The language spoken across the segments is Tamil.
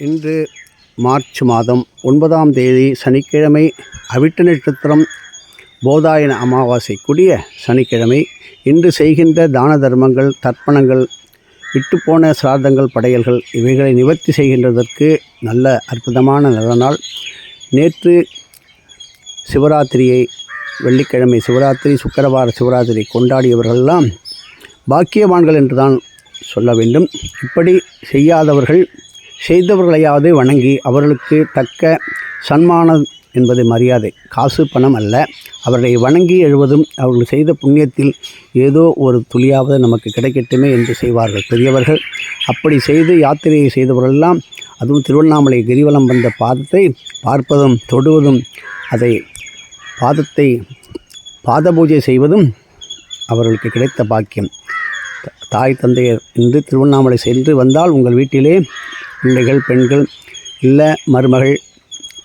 இன்று மார்ச் மாதம் ஒன்பதாம் தேதி சனிக்கிழமை அவிட்ட நட்சத்திரம் போதாயன அமாவாசை கூடிய சனிக்கிழமை. இன்று செய்கின்ற தான தர்மங்கள் தர்ப்பணங்கள் விட்டுப்போன சிரார்த்தங்கள் படையல்கள் இவைகளை நிவர்த்தி செய்கின்றதற்கு நல்ல அற்புதமான நல்ல நாள். நேற்று சிவராத்திரியை வெள்ளிக்கிழமை சிவராத்திரி சுக்கரவார சிவராத்திரி கொண்டாடியவர்களெல்லாம் பாக்கியவான்கள் என்றுதான் சொல்ல வேண்டும். இப்படி செய்யாதவர்கள் செய்தவர்களையாவது வணங்கி அவர்களுக்கு தக்க சன்மானம் என்பது மரியாதை. காசு பணம் அல்ல. அவர்களை வணங்கி எழுவதும் அவர்கள் செய்த புண்ணியத்தில் ஏதோ ஒரு துளியாவது நமக்கு கிடைக்கட்டுமே என்று செய்வார்கள் பெரியவர்கள். அப்படி செய்து யாத்திரையை செய்தவர்களெல்லாம் அதுவும் திருவண்ணாமலை கிரிவலம் வந்த பாதத்தை பார்ப்பதும் தொடுவதும் அதை பாதத்தை பாத பூஜை செய்வதும் அவர்களுக்கு கிடைத்த பாக்கியம். த- தாய் தந்தையர் இன்று திருவண்ணாமலை சென்று வந்தால் உங்கள் வீட்டிலே பிள்ளைகள் பெண்கள் இல்லை மருமகள்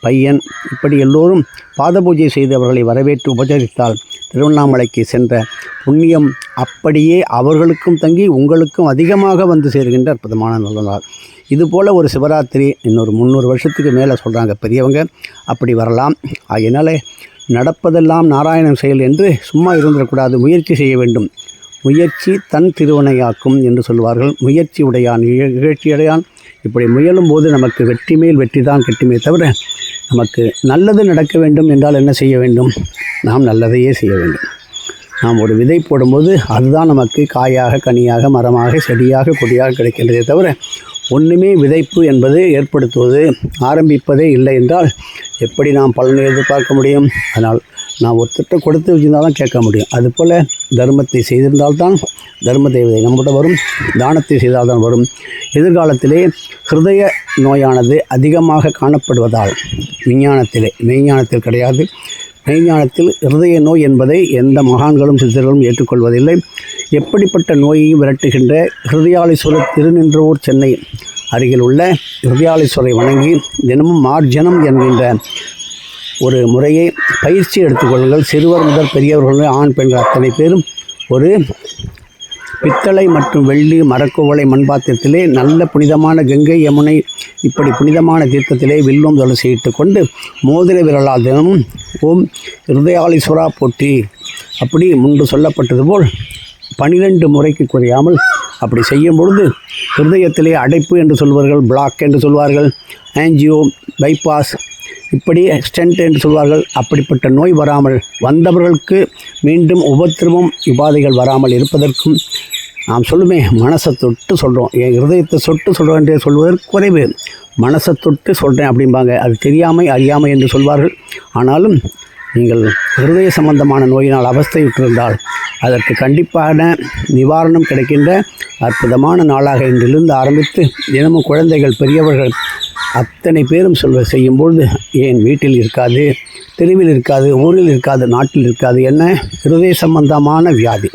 பையன் இப்படி எல்லோரும் பாத பூஜை செய்து அவர்களை வரவேற்று உபசரித்தால் திருவண்ணாமலைக்கு சென்ற புண்ணியம் அப்படியே அவர்களுக்கும் தங்கி உங்களுக்கும் அதிகமாக வந்து சேர்கின்ற அற்புதமான நல்ல நாள் இதுபோல் ஒரு சிவராத்திரி இன்னொரு முந்நூறு வருஷத்துக்கு மேலே சொல்கிறாங்க பெரியவங்க. அப்படி வரலாம். ஆகையினால் நடப்பதெல்லாம் நாராயணன் செயல் என்று சும்மா இருந்துடக்கூடாது. முயற்சி செய்ய வேண்டும். முயற்சி தன் திருவனையாக்கும் என்று சொல்வார்கள். முயற்சி உடையான் இழ- இகழ்ச்சியடையான் இப்படி முயலும் போது நமக்கு வெற்றி மேல் வெற்றி தான் கெட்டுமே தவிர நமக்கு நல்லது நடக்க வேண்டும் என்றால் என்ன செய்ய வேண்டும்? நாம் நல்லதையே செய்ய வேண்டும். நாம் ஒரு விதை போடும்போது அதுதான் நமக்கு காயாக கனியாக மரமாக செடியாக கொடியாக கிடைக்கின்றதே தவிர ஒன்றுமே விதைப்பு என்பது ஏற்படுத்துவது ஆரம்பிப்பதே இல்லை என்றால் எப்படி நாம் பலனை எதிர்பார்க்க முடியும்? அதனால் நான் ஒருத்தட்ட கொடுத்து வச்சிருந்தால் தான் கேட்க முடியும். அதுபோல் தர்மத்தை செய்திருந்தால்தான் தர்ம தேவதை நம்மகிட்ட வரும் தானத்தை செய்தால்தான் வரும். எதிர்காலத்திலே ஹிருதய நோயானது அதிகமாக காணப்படுவதால் விஞ்ஞானத்திலே மெய்ஞானத்தில் கிடையாது. மெய்ஞானத்தில் இருதய நோய் என்பதை எந்த மகான்களும் சித்தர்களும் ஏற்றுக்கொள்வதில்லை. எப்படிப்பட்ட நோயையும் விரட்டுகின்ற ஹிருதயாலீஸ்வரர் திருநின்றவூர் சென்னை அருகில் உள்ள ஹிருதயாலீஸ்வரை வணங்கி தினமும் மார்ஜனம் என்கின்ற ஒரு முறையை பயிற்சி எடுத்துக்கொள்ளுங்கள் சிறுவர் முதல் பெரியவர்கள் ஆண் பெண்கள் அத்தனை பேரும் ஒரு பித்தளை மற்றும் வெள்ளி மரக்குவளை மண்பாத்திரத்திலே நல்ல புனிதமான கங்கை யமுனை இப்படி புனிதமான தீர்த்தத்திலே வில்வம் துளசியிட்டு கொண்டு மோதிர விரலால் தினமும் ஓம் ஹிருதயாலீஸ்வரா போற்றி. அப்படி முன்பு சொல்லப்பட்டது போல் பனிரெண்டு முறைக்கு குறையாமல் அப்படி செய்யும் பொழுது ஹிருதயத்திலே அடைப்பு என்று சொல்வார்கள் பிளாக் என்று சொல்வார்கள் ஆன்ஜியோ பைபாஸ் இப்படி ஸ்டென்ட் என்று சொல்வார்கள். அப்படிப்பட்ட நோய் வராமல் வந்தவர்களுக்கு மீண்டும் உபத்திரமும் உபாதைகள் வராமல் இருப்பதற்கும் நாம் சொல்லுமே மனசை தொட்டு சொல்கிறோம் என் இருதயத்தை சொட்டு சொல்கிறேன் என்று சொல்வதற்கு குறைவு. மனசை தொட்டு சொல்கிறேன் அப்படிம்பாங்க. அது தெரியாமை அறியாமை என்று சொல்வார்கள். ஆனாலும் நீங்கள் இருதய சம்பந்தமான நோயினால் அவஸ்தையுற்றிருந்தால் அதற்கு கண்டிப்பான நிவாரணம் கிடைக்கின்ற அற்புதமான நாளாக இன்றிலிருந்து ஆரம்பித்து தினமும் குழந்தைகள் பெரியவர்கள் அத்தனை பேரும் சொல்வ செய்யும்பொழுது ஏன் வீட்டில் இருக்காது தெருவில் இருக்காது ஊரில் இருக்காது நாட்டில் இருக்காது என்ன? இருதய சம்பந்தமான வியாதி.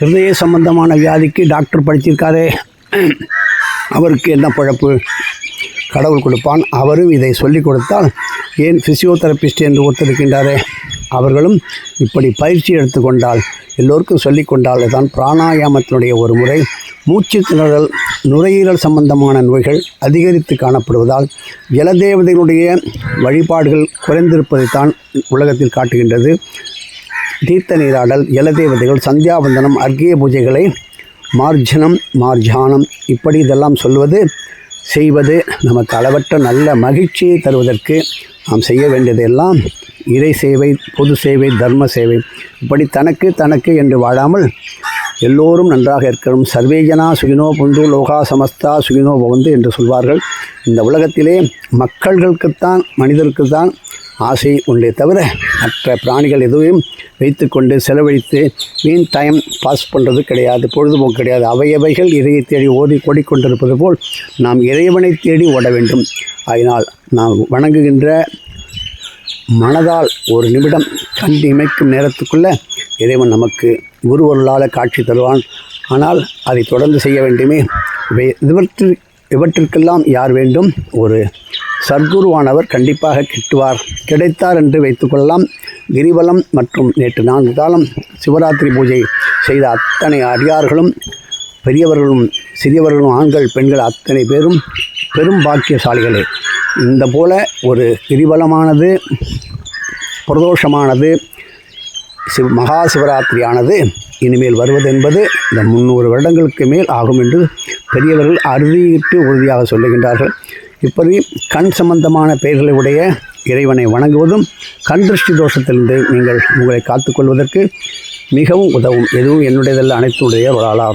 ஹிருதய சம்பந்தமான வியாதிக்கு டாக்டர் படிச்சிருக்காரே. அவருக்கு என்ன பழப்பு? கடவுள் கொடுப்பான். அவரும் இதை சொல்லிக் கொடுத்தால் ஏன் ஃபிசியோதெரபிஸ்ட் என்று ஒருத்தர் இருக்கின்றாரே அவர்களும் இப்படி பயிற்சி எடுத்துக்கொண்டால் எல்லோருக்கும் சொல்லிக் கொண்டால் தான் பிராணாயாமத்தினுடைய ஒரு முறை மூச்சு திணறல் நுரையீரல் சம்பந்தமான நோய்கள் அதிகரித்து காணப்படுவதால் ஜலதேவதைகளுடைய வழிபாடுகள் குறைந்திருப்பதைத்தான் உலகத்தில் காட்டுகின்றது. தீர்த்த நீராடல் ஜலதேவதைகள் சந்தியாவந்தனம் அர்க்கிய பூஜைகளை மார்ஜனம் மார்ஜானம் இப்படி இதெல்லாம் சொல்வது செய்வது நமக்கு அளவற்ற நல்ல மகிழ்ச்சியை தருவதற்கு நாம் செய்ய வேண்டியதெல்லாம் இறை சேவை பொது சேவை தர்ம சேவை. இப்படி தனக்கு தனக்கு என்று வாழாமல் எல்லோரும் நன்றாக இருக்கணும். சர்வேஜனா சுகினோ புந்து லோகா சமஸ்தா சுகினோ பவந்து என்று சொல்வார்கள். இந்த உலகத்திலே மக்கள்களுக்குத்தான் மனிதருக்குத்தான் ஆசை உண்டே தவிர மற்ற பிராணிகள் எதுவும் வைத்துக்கொண்டு செலவழித்து மீன் டைம் பாஸ் பண்ணுறது கிடையாது பொழுதுபோக்கு கிடையாது. அவையவைகள் இறையை தேடி ஓடி ஓடிக்கொண்டிருப்பது போல் நாம் இறைவனை தேடி ஓட வேண்டும். அதனால் நாம் வணங்குகின்ற மனதால் ஒரு நிமிடம் கண்டு இமைக்கும் நேரத்துக்குள்ளே இறைவன் நமக்கு குருவருளால் காட்சி தருவான். ஆனால் அதை தொடர்ந்து செய்ய வேண்டுமே. இவை இவற்றிற்கெல்லாம் யார் வேண்டும்? ஒரு சத்குருவானவர் கண்டிப்பாக கிட்டுவார். கிடைத்தார் என்று வைத்துக்கொள்ளலாம். கிரிவலம் மற்றும் நேற்று நான்கு காலம் சிவராத்திரி பூஜை செய்த அத்தனை அடியார்களும் பெரியவர்களும் சிறியவர்களும் ஆண்கள் பெண்கள் அத்தனை பேரும் பெரும் பாக்கியசாலிகளே. இந்த போல ஒரு கிரிவலமானது பிரதோஷமானது சிவ் மகா சிவராத்திரியானது இனிமேல் வருவது என்பது இந்த முந்நூறு வருடங்களுக்கு மேல் ஆகும் என்று பெரியவர்கள் அறுதியிட்டு உறுதியாக சொல்லுகின்றார்கள். இப்படி கண் சம்பந்தமான பெயர்களை உடைய இறைவனை வணங்குவதும் கண் திருஷ்டி தோஷத்திலிருந்து நீங்கள் உங்களை காத்துக்கொள்வதற்கு மிகவும் உதவும். எதுவும் என்னுடையதல்ல அனைத்துடைய ஒரு ஆளாக